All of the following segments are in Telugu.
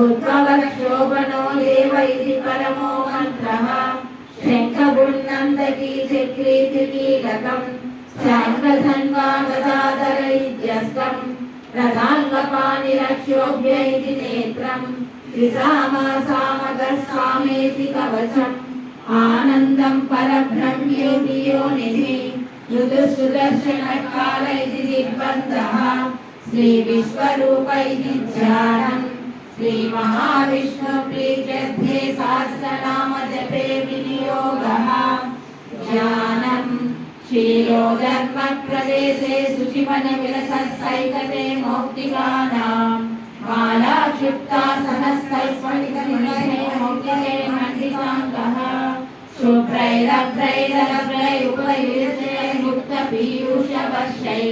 ఉద్భవక్షోభనో దేవ పరమో మంత్రః. శంఖగుణ్నందకీ చక్రీతి కీలకం శాంగధన్వాగదాధర నేత్రం. త్రిసామాసామగస్వామేతి కవచం. ఆనందం పరబ్రహ్మేతి యోనిధి మృదుసుదర్శన కాల శ్రీ श्री महाविष्णु प्रीत्यर्थे सहस्रनाम जपे विनियोगः ज्ञानम् श्रीयोगर्मप्रदेशे सुचिवनविलसैकते मौक्तिकानाम् बालाक्षिप्ता सहस्रैस्फलितनिलये मौक्तिके मण्डिताङ्गः शुभ्रैरभ्रैरभ्रैरुपयुजते मुक्तपीयूषवर्षै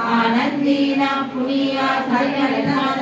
आनन्दीना पुनीया धैर्यलतान